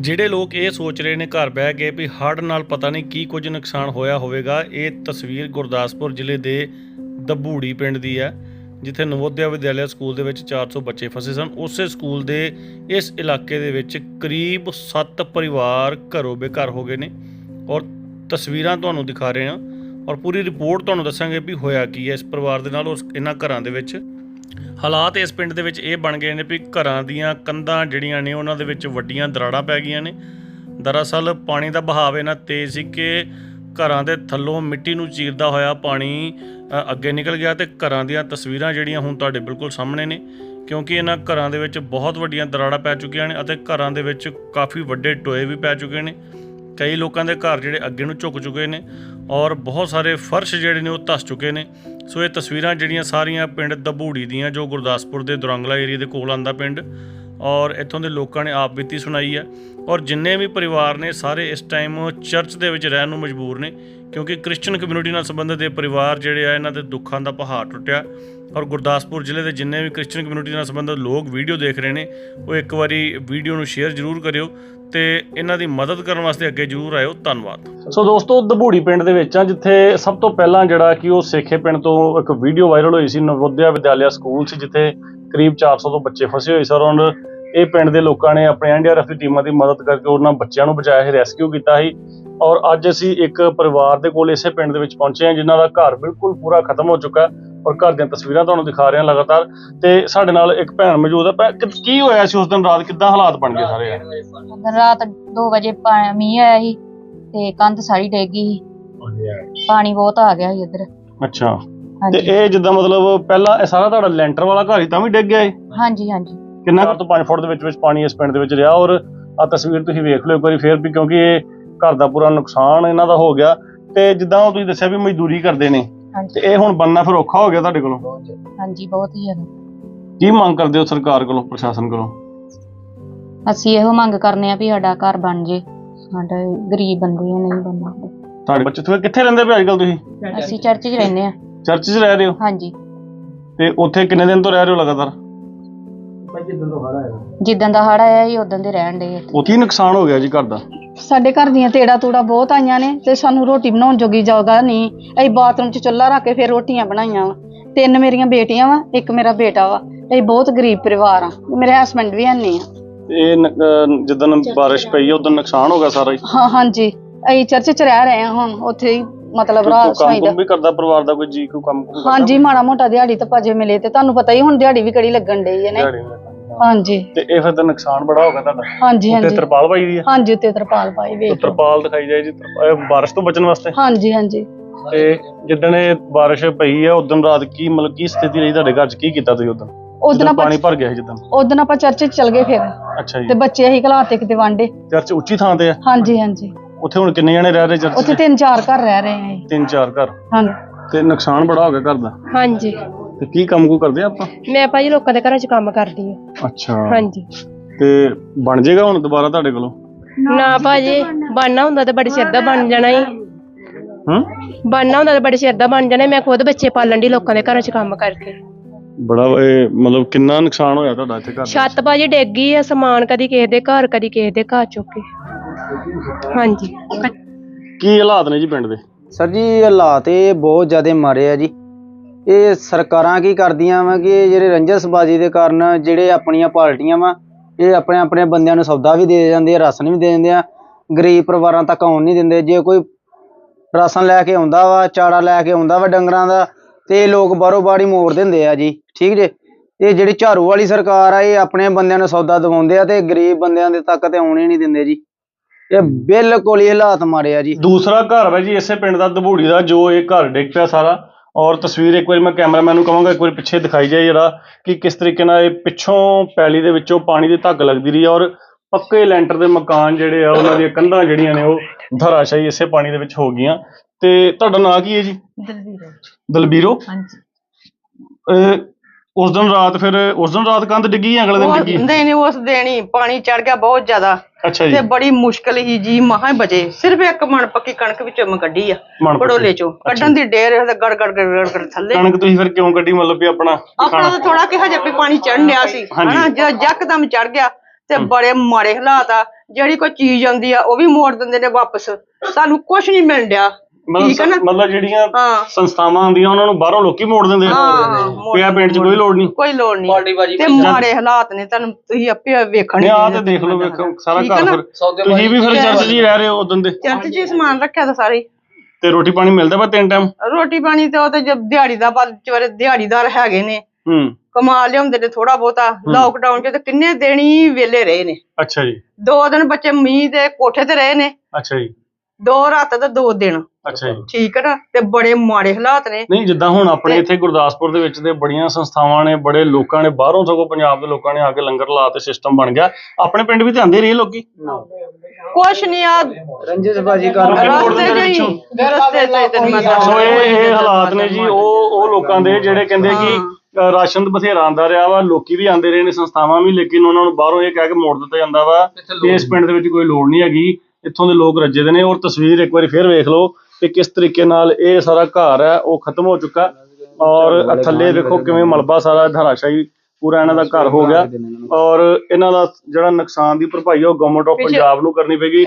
ਜਿਹੜੇ ਲੋਕ ਇਹ ਸੋਚ ਰਹੇ ਨੇ ਘਰ ਬਹਿ ਕੇ ਵੀ ਹੜ੍ਹ ਨਾਲ ਪਤਾ ਨਹੀਂ ਕੀ ਕੁਝ ਨੁਕਸਾਨ ਹੋਇਆ ਹੋਵੇਗਾ, ਇਹ ਤਸਵੀਰ ਗੁਰਦਾਸਪੁਰ ਜ਼ਿਲ੍ਹੇ ਦੇ ਦਬੂੜੀ ਪਿੰਡ ਦੀ ਹੈ, ਜਿੱਥੇ ਨਵੋਦਿਆ ਵਿਦਿਆਲਿਆ ਸਕੂਲ ਦੇ ਵਿੱਚ 400 ਬੱਚੇ ਫਸੇ ਸਨ। ਉਸੇ ਸਕੂਲ ਦੇ ਇਸ ਇਲਾਕੇ ਦੇ ਵਿੱਚ ਕਰੀਬ 7 ਪਰਿਵਾਰ ਘਰੋਂ ਬੇਘਰ ਹੋ ਗਏ ਨੇ। ਔਰ ਤਸਵੀਰਾਂ ਤੁਹਾਨੂੰ ਦਿਖਾ ਰਹੇ ਹਾਂ ਔਰ ਪੂਰੀ ਰਿਪੋਰਟ ਤੁਹਾਨੂੰ ਦੱਸਾਂਗੇ ਵੀ ਹੋਇਆ ਕੀ ਹੈ ਇਸ ਪਰਿਵਾਰ ਦੇ ਨਾਲ ਉਸ ਇਹਨਾਂ ਘਰਾਂ ਦੇ ਵਿੱਚ। ਹਾਲਾਤ ਇਸ ਪਿੰਡ ਦੇ ਵਿੱਚ ਇਹ ਬਣ ਗਏ ਨੇ ਵੀ ਘਰਾਂ ਦੀਆਂ ਕੰਧਾਂ ਜਿਹੜੀਆਂ ਨੇ ਉਹਨਾਂ ਦੇ ਵਿੱਚ ਵੱਡੀਆਂ ਦਰਾੜਾਂ ਪੈ ਗਈਆਂ ਨੇ। ਦਰਅਸਲ ਪਾਣੀ ਦਾ ਬਹਾਵ ਇਹਨਾਂ ਤੇਜ਼ ਸੀ ਕਿ ਘਰਾਂ ਦੇ ਥੱਲੋਂ ਮਿੱਟੀ ਨੂੰ ਚੀਰਦਾ ਹੋਇਆ ਪਾਣੀ ਅੱਗੇ ਨਿਕਲ ਗਿਆ ਤੇ ਘਰਾਂ ਦੀਆਂ ਤਸਵੀਰਾਂ ਜਿਹੜੀਆਂ ਹੁਣ ਤੁਹਾਡੇ ਬਿਲਕੁਲ ਸਾਹਮਣੇ ਨੇ, ਕਿਉਂਕਿ ਇਹਨਾਂ ਘਰਾਂ ਦੇ ਵਿੱਚ ਬਹੁਤ ਵੱਡੀਆਂ ਦਰਾੜਾਂ ਪੈ ਚੁੱਕੀਆਂ ਨੇ ਅਤੇ ਘਰਾਂ ਦੇ ਵਿੱਚ ਕਾਫੀ ਵੱਡੇ ਟੋਏ ਵੀ ਪੈ ਚੁੱਕੇ ਨੇ। ਕਈ ਲੋਕਾਂ ਦੇ ਘਰ ਜਿਹੜੇ ਅੱਗੇ ਨੂੰ ਝੁਕ ਚੁੱਕੇ ਨੇ ਔਰ ਬਹੁਤ ਸਾਰੇ ਫਰਸ਼ ਜਿਹੜੇ ਨੇ ਉਹ ਧੱਸ ਚੁੱਕੇ ਨੇ। ਸੋ ਇਹ ਤਸਵੀਰਾਂ ਜਿਹੜੀਆਂ ਸਾਰੀਆਂ ਪਿੰਡ ਦਬੂੜੀ ਦੀਆਂ ਜੋ ਗੁਰਦਾਸਪੁਰ ਦੇ ਦੁਰੰਗਲਾ ਏਰੀਆ ਦੇ ਕੋਲ ਆਂਦਾ ਪਿੰਡ। ਔਰ ਇੱਥੋਂ ਦੇ ਲੋਕਾਂ ਨੇ ਆਪ ਬੀਤੀ ਸੁਣਾਈ ਹੈ। ਔਰ ਜਿੰਨੇ ਵੀ ਪਰਿਵਾਰ ਨੇ ਸਾਰੇ ਇਸ ਟਾਈਮ ਚਰਚ ਦੇ ਵਿੱਚ ਰਹਿਣ ਨੂੰ ਮਜਬੂਰ ਨੇ, ਕਿਉਂਕਿ ਕ੍ਰਿਸਚੀਅਨ ਕਮਿਊਨਿਟੀ ਨਾਲ ਸੰਬੰਧਿਤ ਇਹ ਪਰਿਵਾਰ ਜਿਹੜੇ ਆ, ਇਹਨਾਂ ਦੇ ਦੁੱਖਾਂ ਦਾ ਪਹਾੜ ਟੁੱਟਿਆ। ਔਰ ਗੁਰਦਾਸਪੁਰ ਜ਼ਿਲ੍ਹੇ ਦੇ ਜਿੰਨੇ ਵੀ ਕ੍ਰਿਸਚੀਅਨ ਕਮਿਊਨਿਟੀ ਨਾਲ ਸੰਬੰਧਿਤ ਲੋਕ ਵੀਡੀਓ ਦੇਖ ਰਹੇ ਨੇ, ਉਹ ਇੱਕ ਵਾਰੀ ਵੀਡੀਓ ਨੂੰ ਸ਼ੇਅਰ ਜ਼ਰੂਰ ਕਰਿਓ ਤੇ ਇਹਨਾਂ ਦੀ ਮਦਦ ਕਰਨ ਵਾਸਤੇ ਅੱਗੇ ਜ਼ਰੂਰ ਆਇਓ। ਧੰਨਵਾਦ। ਸੋ ਦੋਸਤੋ, ਦਬੂੜੀ ਪਿੰਡ ਦੇ ਵਿੱਚ ਆ, ਜਿੱਥੇ ਸਭ ਤੋਂ ਪਹਿਲਾਂ ਜਿਹੜਾ ਕਿ ਉਹ ਸੇਖੇ ਪਿੰਡ ਤੋਂ ਇੱਕ ਵੀਡੀਓ ਵਾਇਰਲ ਹੋਈ ਸੀ, ਨਵੋਦਿਆ ਵਿਦਿਆਲਿਆ ਸਕੂਲ ਸੀ, ਜਿੱਥੇ ਕਰੀਬ 400 ਤੋਂ ਬੱਚੇ ਫਸੇ ਹੋਏ ਸਨ ਔਰ ਇਹ ਪਿੰਡ ਦੇ ਲੋਕਾਂ ਨੇ ਆਪਣੇ ਐਨਡੀਆਰਐਫ ਦੀ ਟੀਮਾਂ ਦੀ ਮਦਦ ਕਰਕੇ ਉਹਨਾਂ ਬੱਚਿਆਂ ਨੂੰ ਬਚਾਇਆ ਸੀ ਰੈਸਕਿਊ ਕੀਤਾ ਸੀ ਔਰ ਅੱਜ ਅਸੀਂ ਇੱਕ ਪਰਿਵਾਰ ਦੇ ਕੋਲ ਇਸੇ ਪਿੰਡ ਦੇ ਵਿੱਚ ਪਹੁੰਚੇ ਹਾਂ ਜਿਨ੍ਹਾਂ ਦਾ ਘਰ ਬਿਲਕੁਲ ਪੂਰਾ ਖਤਮ ਹੋ ਚੁੱਕਾ ਹੈ ਔਰ ਘਰ ਦੀਆਂ ਤਸਵੀਰਾਂ ਤੁਹਾਨੂੰ ਦਿਖਾ ਰਹੇ ਹਾਂ ਲਗਾਤਾਰ ਤੇ ਸਾਡੇ ਨਾਲ ਇੱਕ ਭੈਣ ਮੌਜੂਦ ਹੈ। ਕਿ- ਹੋਇਆ ਸੀ ਉਸ ਦਿਨ? ਰਾਤ ਕਿੱਦਾਂ ਹਾਲਾਤ ਬਣ ਗਏ ਸਾਰੇ? ਰਾਤ 2 ਵਜੇ ਮੀਂਹ ਆਇਆ ਸੀ ਤੇ ਕੰਧ ਸਾਰੀ ਡਿੱਗ ਗਈ ਸੀ। ਪਾਣੀ ਬਹੁਤ ਆ ਗਿਆ ਸੀ ਇੱਧਰ। ਅੱਛਾ। ਤੇ ਇਹ ਜਿੱਦਾਂ ਮਤਲਬ ਪਹਿਲਾਂ ਇਹ ਸਾਰਾ ਤੁਹਾਡਾ ਲੈਂਟਰ ਵਾਲਾ ਘਰ ਸੀ ਤਾਂ ਵੀ ਡਿੱਗ ਗਿਆ ਇਹ ਹਾਂਜੀ ਹਾਂਜੀ। ਕਿੰਨਾ ਕੁ ਤੋਂ 5 ਫੁੱਟ ਦੇ ਵਿੱਚ ਵਿੱਚ ਪਾਣੀ ਇਸ ਪਿੰਡ ਦੇ ਵਿੱਚ ਰਿਹਾ ਔਰ ਆ ਤਸਵੀਰ ਤੁਸੀਂ ਵੇਖ ਲਿਓ ਇੱਕ ਵਾਰੀ ਫੇਰ ਵੀ ਕਿਉਂਕਿ ਇਹ ਘਰ ਦਾ ਪੂਰਾ ਨੁਕਸਾਨ ਇਹਨਾਂ ਦਾ ਹੋ ਗਿਆ। ਤੇ ਜਿੱਦਾਂ ਉਹ ਤੁਸੀਂ ਦੱਸਿਆ ਵੀ ਮਜ਼ਦੂਰੀ ਕਰਦੇ ਨੇ ਤੇ ਇਹ ਹੁਣ ਬੰਨਾ ਫਿਰ ਔਖਾ ਹੋ ਗਿਆ ਤੁਹਾਡੇ ਕੋਲੋਂ? ਹਾਂਜੀ ਬਹੁਤ ਹੀ ਜ਼ਿਆਦਾ। ਕੀ ਮੰਗ ਕਰਦੇ ਹੋ ਸਰਕਾਰ ਕੋਲੋਂ ਪ੍ਰਸ਼ਾਸਨ ਕੋਲੋਂ? ਅਸੀਂ ਇਹੋ ਮੰਗ ਕਰਨੇ ਆ ਵੀ ਸਾਡਾ ਘਰ ਬਣ ਜੇ ਸਾਡਾ ਗਰੀਬ ਬੰਦੇ ਨਹੀਂ ਬਣਨਾ। ਤੁਹਾਡੇ ਬੱਚੇ ਤੁਸੀਂ ਕਿੱਥੇ ਰਹਿੰਦੇ ਪਏ ਅੱਜਕੱਲ ਤੁਸੀਂ? ਅਸੀਂ ਚਰਚ 'ਚ ਰਹਿੰਦੇ ਆ। ਚਰਚ 'ਚ ਰਹਿ ਰਹੇ ਹੋ? ਹਾਂਜੀ। ਤੇ ਉੱਥੇ ਕਿੰਨੇ ਦਿਨ ਤੋਂ ਰਹਿ ਰਹੇ ਹੋ ਲਗਾਤਾਰ? ਜਿੱਦਾਂ ਦਾ ਹੜ ਆਇਆ ਸੀ ਉਦੋਂ ਦੇ ਰਹਿਣ ਦੇ ਉੱਥੇ ਹੀ ਨੁਕਸਾਨ ਹੋ ਗਿਆ ਜੀ ਘਰ ਦਾ? ਸਾਡੇ ਘਰ ਦੀਆਂ ਤੇੜਾ ਤੂੜਾ ਬਹੁਤ ਆਈਆਂ ਨੇ ਤੇ ਸਾਨੂੰ ਰੋਟੀ ਬਣਾਉਣ ਜੋਗੀ ਜਗ੍ਹਾ ਨਹੀਂ। ਅਸੀਂ ਬਾਥਰੂਮ 'ਚ ਚੁੱਲ੍ਹਾ ਰੱਖ ਕੇ ਫਿਰ ਰੋਟੀਆਂ ਬਣਾਈਆਂ ਵਾ। ਤਿੰਨ ਮੇਰੀਆਂ ਬੇਟੀਆਂ ਵਾ ਇੱਕ ਮੇਰਾ ਬੇਟਾ ਵਾ। ਅਸੀਂ ਬਹੁਤ ਗਰੀਬ ਪਰਿਵਾਰ ਆ। ਮੇਰੇ ਹਸਬੰਡ ਵੀ ਹੈਨੀ ਆ। ਇਹ ਨ- ਅਹ ਜਿੱਦਣ ਬਾਰਿਸ਼ ਪਈ ਉਦੋਂ ਨੁਕਸਾਨ ਹੋ ਗਿਆ ਸਾਰਾ ਹੀ? ਹਾਂ ਹਾਂਜੀ। ਅਸੀਂ ਚਰਚ 'ਚ ਰਹਿ ਰਹੇ ਹਾਂ ਹੁਣ ਉੱਥੇ ਹੀ। ਮਤਲਬ ਕੰਮ ਸਾਈ ਦਾ ਕੁਮ ਵੀ ਕਰਦਾ ਪਰਿਵਾਰ ਦਾ ਕੋਈ ਜੀ ਕੋਈ ਕੰਮ ਕੁਮ ਕਰਦਾ? ਹਾਂਜੀ ਮਾੜਾ ਮੋਟਾ ਦਿਹਾੜੀ ਤਾਂ ਭਜੇ ਮਿਲੇ ਤੇ ਤੁਹਾਨੂੰ ਪਤਾ ਹੀ ਹੁਣ ਦਿਹਾੜੀ ਵੀ ਕਿਹੜੀ ਲੱਗਣ ਡਈ ਹੈ ਨੇ। ਦਿਹਾੜੀ ਨਾਲ ਕੰਮ। ਹਾਂਜੀ। ਤੇ ਇਹ ਫਿਰ ਤਾਂ ਨੁਕਸਾਨ ਬੜਾ ਹੋ ਗਿਆ ਤੁਹਾਡਾ। ਹਾਂਜੀ ਉੱਤੇ ਹਾਂਜੀ। ਤਰਪਾਲ ਪਾਈ ਦੀ ਹੈ? ਹਾਂਜੀ ਉੱਤੇ ਤਰਪਾਲ ਪਾਈ ਤੇ ਵੇਖ। ਤਰਪਾਲ ਦਿਖਾਈ ਜਾਏ ਜੀ ਤਰਪਾ- ਇਹ ਬਾਰਿਸ਼ ਤੋਂ ਬਚਣ ਵਾਸਤੇ? ਹਾਂਜੀ ਹਾਂਜੀ। ਤੇ ਜਿੱਦਣ ਇਹ ਬਾਰਿਸ਼ ਪਈ ਹੈ ਉਦੋਂ ਰਾਤ ਕੀ ਮਤਲਬ ਕੀ ਸਥਿਤੀ ਰਹੀ ਤੁਹਾਡੇ ਘਰ 'ਚ? ਕੀ ਕੀਤਾ ਤੁਸੀਂ ਉਦੋਂ? ਉਦੋਂ ਆਪਾਂ ਪਾਣੀ ਭਰ ਗਿਆ ਸੀ ਜਿੱਦਣ? ਉਦੋਂ ਆਪਾਂ ਚਰਚ 'ਚ ਚਲ ਗਏ ਫਿਰ। ਅੱਛਾ ਤੇ ਜੀ ਬੱਚੇ ਅਸੀਂ ਘਲਾਤੇ ਕਿਤੇ ਵਾਂਡੇ। ਚਰਚ ਉੱਚੀ ਥਾਂ ਤੇ ਹੈ ਹਾਂਜੀ ਹਾਂਜੀ। ਉੱਥੇ ਹੁਣ ਕਿੰਨੇ ਜਣੇ ਰਹਿ ਰਹੇ ਚਰਚ ਉੱਥੇ 'ਚ ਤਿੰਨ ਚਾਰ ਘਰ ਰਹਿ ਰਹੇ ਆ। ਤਿੰਨ ਚਾਰ ਘਰ? ਹਾਂਜੀ। ਤੇ ਨੁਕਸਾਨ ਬੜਾ ਹੋ ਗਿਆ ਘਰ ਦਾ? ਹਾਂਜੀ। ਤੇ ਕੀ ਕੰਮ ਕੋ ਕਰਦੇ ਆਪਾਂ? ਮੈਂ ਭਾਜੀ ਲੋਕਾਂ ਦੇ ਘਰਾਂ 'ਚ ਕੰਮ ਕਰਦੀ ਹਾਂ। ਅੱਛਾ। ਹਾਂਜੀ। ਤੇ ਬਣ ਜਾਏਗਾ ਹੁਣ ਦੁਬਾਰਾ ਤੁਹਾਡੇ ਕੋਲੋਂ? ਨਾ ਭਾਜੀ ਬਣਨਾ ਹੁੰਦਾ ਤਾਂ ਬੜੇ ਚਿਰ ਦਾ ਬਣ ਜਾਣਾ ਹੀ। ਹੂੰ? ਬਣਨਾ ਹੁੰਦਾ ਤਾਂ ਬੜੇ ਚਿਰ ਦਾ ਬਣ ਜਾਣਾ ਮੈਂ ਖੁਦ ਬੱਚੇ ਪਾਲਣ ਦੀ ਲੋਕਾਂ ਦੇ ਘਰਾਂ 'ਚ ਕੰਮ ਕਰਕੇ। ਬੜਾ ਇਹ ਮਤਲਬ ਕਿੰਨਾ ਨੁਕਸਾਨ ਹੋਇਆ ਤੁਹਾਡਾ ਇੱਥੇ ਘਰ ਦਾ? ਛੱਤ ਭਾਜੀ ਡਿੱਗ ਗਈ ਆ ਸਮਾਨ ਕਦੀ ਕਿਸੇ ਦੇ ਘਰ ਕਦੀ ਕਿਸੇ ਦੇ ਘਰ ਚੁੱਕ ਹਾਂਜੀ। ਕੀ ਹਾਲਾਤ ਨੇ ਜੀ ਪਿੰਡ ਦੇ? ਸਰ ਜੀ ਹਾਲਾਤ ਇਹ ਬਹੁਤ ਜ਼ਿਆਦਾ ਮਾਰੇ ਆ ਜੀ। ਇਹ ਸਰਕਾਰਾਂ ਕੀ ਕਰਦੀਆਂ ਵਾ ਕਿ ਜਿਹੜੇ ਰੰਜਸਬਾਜ਼ੀ ਦੇ ਕਾਰਨ ਜਿਹੜੇ ਆਪਣੀਆਂ ਪਾਰਟੀਆਂ ਵਾ ਇਹ ਆਪਣੇ ਆਪਣੇ ਬੰਦਿਆਂ ਨੂੰ ਸੌਦਾ ਵੀ ਦੇ ਜਾਂਦੇ ਆ ਰਾਸ਼ਨ ਵੀ ਦੇ ਦਿੰਦੇ ਆ। ਗਰੀਬ ਪਰਿਵਾਰਾਂ ਤੱਕ ਆਉਣ ਨਹੀਂ ਦਿੰਦੇ। ਜੇ ਕੋਈ ਰਾਸ਼ਨ ਲੈ ਕੇ ਆਉਂਦਾ ਵਾ ਚਾਰਾ ਲੈ ਕੇ ਆਉਂਦਾ ਵਾ ਡੰਗਰਾਂ ਦਾ ਤੇ ਇਹ ਲੋਕ ਬਾਹਰੋਂ ਬਾਹਰ ਹੀ ਮੋੜ ਦਿੰਦੇ ਆ ਜੀ। ਠੀਕ ਜੇ? ਇਹ ਜਿਹੜੀ ਝਾੜੂ ਵਾਲੀ ਸਰਕਾਰ ਆ ਇਹ ਆਪਣੇ ਬੰਦਿਆਂ ਨੂੰ ਸੌਦਾ ਦਿਵਾਉਂਦੇ ਆ ਤੇ ਗਰੀਬ ਬੰਦਿਆਂ ਦੇ ਤੱਕ ਤੇ ਆਉਣ ਨਹੀਂ ਦਿੰਦੇ ਜੀ। ਇਹ ਬਿਲਕੁਲ ਹੀ ਹਾਲਾਤ ਮਾੜੇ ਆ ਜੀ। ਦੂਸਰਾ ਘਰ ਹੈ ਜੀ ਇਸੇ ਪਿੰਡ ਦਾ ਦਬੂੜੀ ਦਾ ਜੋ ਇਹ ਘਰ ਡਿੱਗ ਪਿਆ ਸਾਰਾ। ਔਰ ਤਸਵੀਰ ਇੱਕ ਵਾਰੀ ਮੈਂ ਕੈਮਰਾਮੈਨ ਨੂੰ ਕਹਾਂਗਾ ਇੱਕ ਵਾਰੀ ਪਿੱਛੇ ਦਿਖਾਈ ਜਾਏ ਜਿਹੜਾ ਕਿ ਕਿਸ ਤਰੀਕੇ ਨਾਲ ਇਹ ਪਿੱਛੋਂ ਪੈਲੀ ਦੇ ਵਿੱਚੋਂ ਪਾਣੀ ਦੀ ਧੱਗ ਲੱਗਦੀ ਰਹੀ ਔਰ ਪੱਕੇ ਲੈਂਟਰ ਦੇ ਮਕਾਨ ਜਿਹੜੇ ਆ ਉਹਨਾਂ ਦੀਆਂ ਕੰਧਾਂ ਜਿਹੜੀਆਂ ਨੇ ਉਹ ਧਰਾਸ਼ਾਹੀ ਇਸੇ ਪਾਣੀ ਦੇ ਵਿੱਚ ਹੋ ਗਈਆਂ। ਤੇ ਤੁਹਾਡਾ ਨਾਂ ਕੀ ਹੈ ਜੀ? ਦਲਬੀਰੋ ਹਾਂਜੀ। ਅਹ ਉਸ ਦਿਨ ਰਾਤ ਫਿਰ ਉਸ ਦਿਨ ਰਾਤ ਕੰਧ ਡਿੱਗੀ ਜਾਂ ਅਗਲੇ ਦਿਨ ਉਹ ਡਿੱਗੀ? ਨਹੀਂ ਨਹੀਂ ਉਸ ਦਿਨ ਹੀ ਪਾਣੀ ਚੜ ਗਿਆ ਬਹੁਤ ਜ਼ਿਆਦਾ। ਅੱਛਾ ਤੇ ਬੜੀ ਮੁਸ਼ਕਲ ਹੀ ਜੀ ਮਹਾਂ ਬਚੇ। ਸਿਰਫ ਇੱਕ ਮਣ ਪੱਕੀ ਕਣਕ ਵਿੱਚੋਂ ਮੈਂ ਕੱਢੀ ਆ ਮਣ। ਬੜੋਲੇ ਚੋਂ। ਕੱਢਣ ਦੀ ਡੇਰ ਉਹਦੇ ਗੜ ਗੜ ਗੜ ਗੜ ਗੜ ਥੱਲੇ। ਕਣਕ ਤੁਸੀਂ ਫਿਰ ਕਿਉਂ ਕੱਢੀ? ਮਤਲਬ ਵੀ ਆਪਣਾ ਆਪਣਾ ਤਾਂ ਥੋੜਾ ਕਿ ਹਜੇ ਵੀ ਪਾਣੀ ਚੜਨ ਡਿਆ ਸੀ। ਹਨਾ ਜਦ ਯਕਦਮ ਚੜ ਗਿਆ ਤੇ ਬੜੇ ਮਾੜੇ ਹਾਲਾਤ ਆ। ਜਿਹੜੀ ਕੋਈ ਚੀਜ਼ ਆਉਂਦੀ ਆ ਉਹ ਵੀ ਮੋੜ ਦਿੰਦੇ ਨੇ ਵਾਪਸ। ਸਾਨੂੰ ਕੁਝ ਨਹੀਂ ਮਿਲ ਡਿਆ। ਠੀਕ ਹੈ ਨਾ? ਮਤਲਬ ਮਤਲਬ ਜਿਹੜੀਆਂ ਹਾਂ। ਸੰਸਥਾਵਾਂ ਹੁੰਦੀਆਂ ਉਹਨਾਂ ਨੂੰ ਬਾਹਰੋਂ ਲੋਕੀ ਮੋੜ ਦਿੰਦੇ ਆ। ਹਾਂ, ਪਿਆ ਪਿੰਡ 'ਚ ਕੋਈ ਲੋੜ ਨਹੀਂ। ਕੋਈ ਲੋੜ ਨਹੀਂ। ਤੇ ਮਾੜੇ ਹਾਲਾਤ ਨੇ ਤੁਹਾਨੂੰ ਤੁਸੀਂ ਆਪੇ ਵੇਖਣ ਨਹੀਂ ਆ ਤੇ ਦੇਖ ਲਓ ਵੇਖੋ ਸਾਰਾ ਠੀਕ ਹੈ ਘਰ ਨਾ? ਫਿਰ। ਤੁਸੀਂ ਵੀ ਫਿਰ ਚਰਚ 'ਚ ਹੀ ਰਹਿ ਰਹੇ ਹੋ ਉਦੋਂ ਦੇ। ਚਰਚ 'ਚ ਹੀ ਸਮਾਨ ਰੱਖਿਆ ਤਾਂ ਸਾਰੇ ਹੀ। ਤੇ ਰੋਟੀ ਪਾਣੀ ਮਿਲਦਾ ਵਾ ਤਿੰਨ ਟਾਈਮ ਰੋਟੀ ਪਾਣੀ ਤੇ ਉਹ ਤੇ ਜਦ ਦਿਹਾੜੀ ਦਾ ਵਿਚਾਰੇ ਦਿਹਾੜੀਦਾਰ ਹੈਗੇ ਨੇ ਹੂੰ। ਕਮਾ ਲਿਆਉਂਦੇ ਨੇ ਥੋੜਾ ਬਹੁਤਾ। ਲਾਕਡਾਊਨ 'ਚ ਤੇ ਕਿੰਨੇ ਦਿਨ ਹੀ ਵਿਹਲੇ ਰਹੇ ਨੇ। ਅੱਛਾ ਜੀ। ਦੋ ਦਿਨ ਬੱਚੇ ਮੀਂਹ ਦੇ ਕੋਠੇ ਤੇ ਰਹੇ ਨੇ। ਅੱਛਾ ਜੀ। ਦੋ ਰਾਤ ਤੇ ਦੋ ਦਿਨ। ਅੱਛਾ ਜੀ। ਠੀਕ ਹੈ ਨਾ? ਤੇ ਬੜੇ ਮਾੜੇ ਹਾਲਾਤ ਨੇ। ਨਹੀਂ ਜਿੱਦਾਂ ਹੁਣ ਆਪਣੇ ਇੱਥੇ ਗੁਰਦਾਸਪੁਰ ਦੇ ਵਿੱਚ ਤੇ ਬੜੀਆਂ ਸੰਸਥਾਵਾਂ ਨੇ ਬੜੇ ਲੋਕਾਂ ਨੇ ਬਾਹਰੋਂ ਸਗੋਂ ਪੰਜਾਬ ਦੇ ਲੋਕਾਂ ਨੇ ਆ ਕੇ ਲੰਗਰ ਲਾ ਤੇ ਸਿਸਟਮ ਬਣ ਗਿਆ। ਆਪਣੇ ਪਿੰਡ ਵੀ ਤੇ ਆਂਦੇ ਰਹੇ ਲੋਕੀ? ਕੁਛ ਨਹੀਂ ਆ। ਰੰਜਸ ਬਾਜੀ ਕਰ ਰਸਤੇ ਚ ਹੀ। ਰਸਤੇ ਚ ਹੀ ਤੈਨੂੰ ਮੈਂ ਦੱਸ। ਸੋ ਇਹ ਇਹ ਹਾਲਾਤ ਨੇ ਜੀ। ਉਹ ਉਹ ਲੋਕਾਂ ਦੇ ਜਿਹੜੇ ਕਹਿੰਦੇ ਕਿ ਰਾਸ਼ਨ ਤਾਂ ਬਥੇਰਾ ਆਂਦਾ ਰਿਹਾ ਵਾ। ਲੋਕੀ ਵੀ ਆਂਦੇ ਰਹੇ ਨੇ ਸੰਸਥਾਵਾਂ ਵੀ ਲੇਕਿਨ ਉਹਨਾਂ ਨੂੰ ਬਾਹਰੋਂ ਇਹ ਕਹਿ ਕੇ ਮੋੜ ਦਿੱਤਾ ਜਾਂਦਾ ਵਾ ਕਿ ਇਸ ਪਿੰਡ ਦੇ ਵਿੱਚ ਕੋਈ ਲੋੜ ਨਹੀਂ ਹੈਗੀ। ਇੱਥੋਂ ਦੇ ਲੋਕ ਰੱਜੇ ਦੇ ਨੇ। ਔਰ ਤਸਵੀਰ ਇੱਕ ਵਾਰੀ ਫੇਰ ਵੇਖ ਲਓ ਕਿ ਕਿਸ ਤਰੀਕੇ ਨਾਲ ਇਹ ਸਾਰਾ ਘਰ ਹੈ ਉਹ ਖਤਮ ਹੋ ਚੁੱਕਾ। ਔਰ ਥੱਲੇ ਵੇਖੋ ਕਿਵੇਂ ਮਲਬਾ ਸਾਰਾ ਧਰਾਸ਼ਾਹੀ ਪੂਰਾ ਇਹਨਾਂ ਦਾ ਘਰ ਹੋ ਗਿਆ। ਔਰ ਇਹਨਾਂ ਦਾ ਜਿਹੜਾ ਨੁਕਸਾਨ ਦੀ ਭਰਪਾਈ ਉਹ ਗਵਰਨਮੈਂਟ ਆਫ ਪੰਜਾਬ ਨੂੰ ਕਰਨੀ ਪੈਗੀ